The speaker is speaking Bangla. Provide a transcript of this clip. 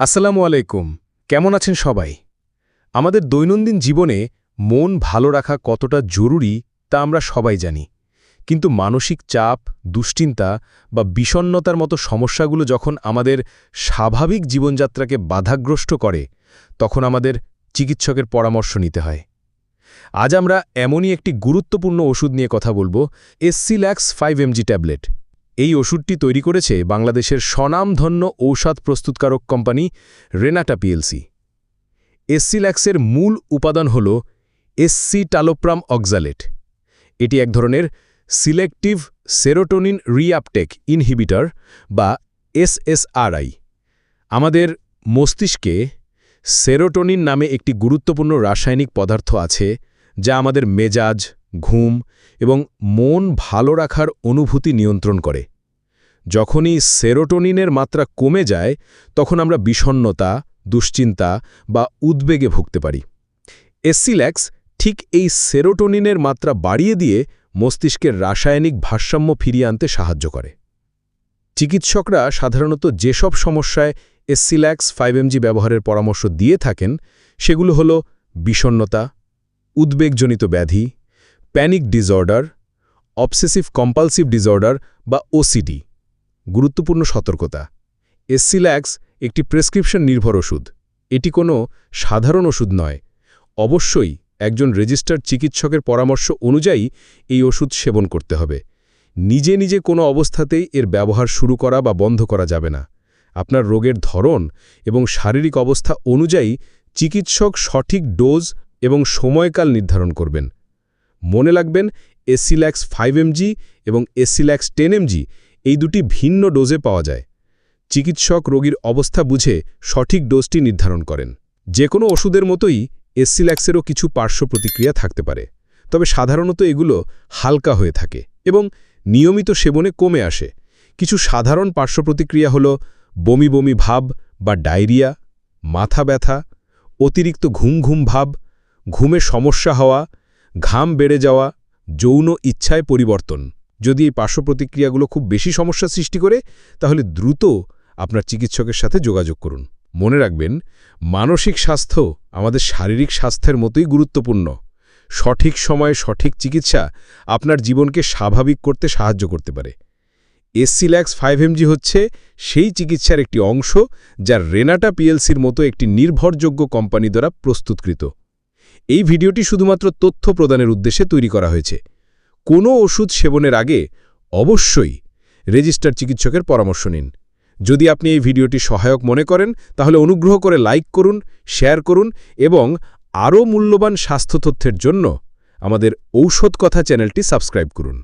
আসসালামু আলাইকুম। কেমন আছেন সবাই? আমাদের দৈনন্দিন জীবনে মন ভালো রাখা কতটা জরুরি তা আমরা সবাই জানি। কিন্তু মানসিক চাপ, দুশ্চিন্তা বা বিষণ্নতার মতো সমস্যাগুলো যখন আমাদের স্বাভাবিক জীবনযাত্রাকে বাধাগ্রস্ত করে, তখন আমাদের চিকিৎসকের পরামর্শ নিতে হয়। আজ আমরা এমনই একটি গুরুত্বপূর্ণ ওষুধ নিয়ে কথা বলব, এসসিল্যাক্স ফাইভ এমজি ট্যাবলেট। এই ওষুধটি তৈরি করেছে বাংলাদেশের স্বনামধন্য ঔষধ প্রস্তুতকারক কোম্পানি রেনাটা পিএলসি। এসসিল্যাক্সের মূল উপাদান হল এসসি টালোপ্রাম অক্সালেট। এটি এক ধরনের সিলেক্টিভ সেরোটোনিন রিঅ্যাপটেক ইনহিবিটর বা এসএসআরআই। আমাদের মস্তিষ্কে সেরোটোনিন নামে একটি গুরুত্বপূর্ণ রাসায়নিক পদার্থ আছে যা আমাদের মেজাজ ঘুম এবং মন ভালো রাখার অনুভূতি নিয়ন্ত্রণ করে। যখনই সেরোটোনিনের মাত্রা কমে যায়, তখন আমরা বিষণ্নতা দুশ্চিন্তা বা উদ্বেগে ভুগতে পারি। এসিল্যাক্স ঠিক এই সেরোটোনিনের মাত্রা বাড়িয়ে দিয়ে মস্তিষ্কের রাসায়নিক ভারসাম্য ফিরিয়ে আনতে সাহায্য করে। চিকিৎসকরা সাধারণত যেসব সমস্যায় এসসিল্যাক্স ফাইভ এমজি ব্যবহারের পরামর্শ দিয়ে থাকেন, সেগুলো হল বিষণ্নতা উদ্বেগজনিত ব্যাধি panic disorder obsessive compulsive disorder বা ওসিডি গুরুত্বপূর্ণ সতর্কতা। এসসিল্যাক্স একটি প্রেসক্রিপশন নির্ভর ওষুধ। এটি কোনো সাধারণ ওষুধ নয়। অবশ্যই একজন রেজিস্টার্ড চিকিৎসকের পরামর্শ অনুযায়ী এই ওষুধ সেবন করতে হবে। নিজে নিজে কোনো অবস্থাতেই এর ব্যবহার শুরু করা বা বন্ধ করা যাবে না। আপনার রোগের ধরন এবং শারীরিক অবস্থা অনুযায়ী চিকিৎসক সঠিক ডোজ এবং সময়কাল নির্ধারণ করবেন। মনে রাখবেন এসিল্যাক্স ফাইভ এমজি এবং এসিল্যাক্স টেন এমজি, এই দুটি ভিন্ন ডোজে পাওয়া যায়। চিকিৎসক রোগীর অবস্থা বুঝে সঠিক ডোজটি নির্ধারণ করেন। যে কোনো ওষুধের মতোই এসিল্যাক্সেরও কিছু পার্শ্ব প্রতিক্রিয়া থাকতে পারে, তবে সাধারণত এগুলো হালকা হয়ে থাকে এবং নিয়মিত সেবনে কমে আসে। কিছু সাধারণ পার্শ্ব প্রতিক্রিয়া হল বমি বমি ভাব বা ডায়রিয়া, মাথা ব্যথা, অতিরিক্ত ঘুম ঘুম ভাব, ঘুমে সমস্যা হওয়া ঘাম বেড়ে যাওয়া, যৌন ইচ্ছায় পরিবর্তন। যদি এই পার্শ্ব প্রতিক্রিয়াগুলো খুব বেশি সমস্যা সৃষ্টি করে, তাহলে দ্রুত আপনার চিকিৎসকের সাথে যোগাযোগ করুন। মনে রাখবেন, মানসিক স্বাস্থ্য আমাদের শারীরিক স্বাস্থ্যের মতোই গুরুত্বপূর্ণ। সঠিক সময়ে সঠিক চিকিৎসা আপনার জীবনকে স্বাভাবিক করতে সাহায্য করতে পারে। এসসিল্যাক্স ফাইভ এমজি হচ্ছে সেই চিকিৎসার একটি অংশ যা রেনাটা পিএলসির মতো একটি নির্ভরযোগ্য কোম্পানি দ্বারা প্রস্তুতকৃত। এই ভিডিওটি শুধুমাত্র তথ্য প্রদানের উদ্দেশ্যে তৈরি করা হয়েছে। কোনো ওষুধ সেবনের আগে অবশ্যই রেজিস্টার চিকিৎসকের পরামর্শ নিন। যদি আপনি এই ভিডিওটি সহায়ক মনে করেন, তাহলে অনুগ্রহ করে লাইক করুন, শেয়ার করুন এবং আরও মূল্যবান স্বাস্থ্য তথ্যের জন্য আমাদের ঔষধ কথা চ্যানেলটি সাবস্ক্রাইব করুন।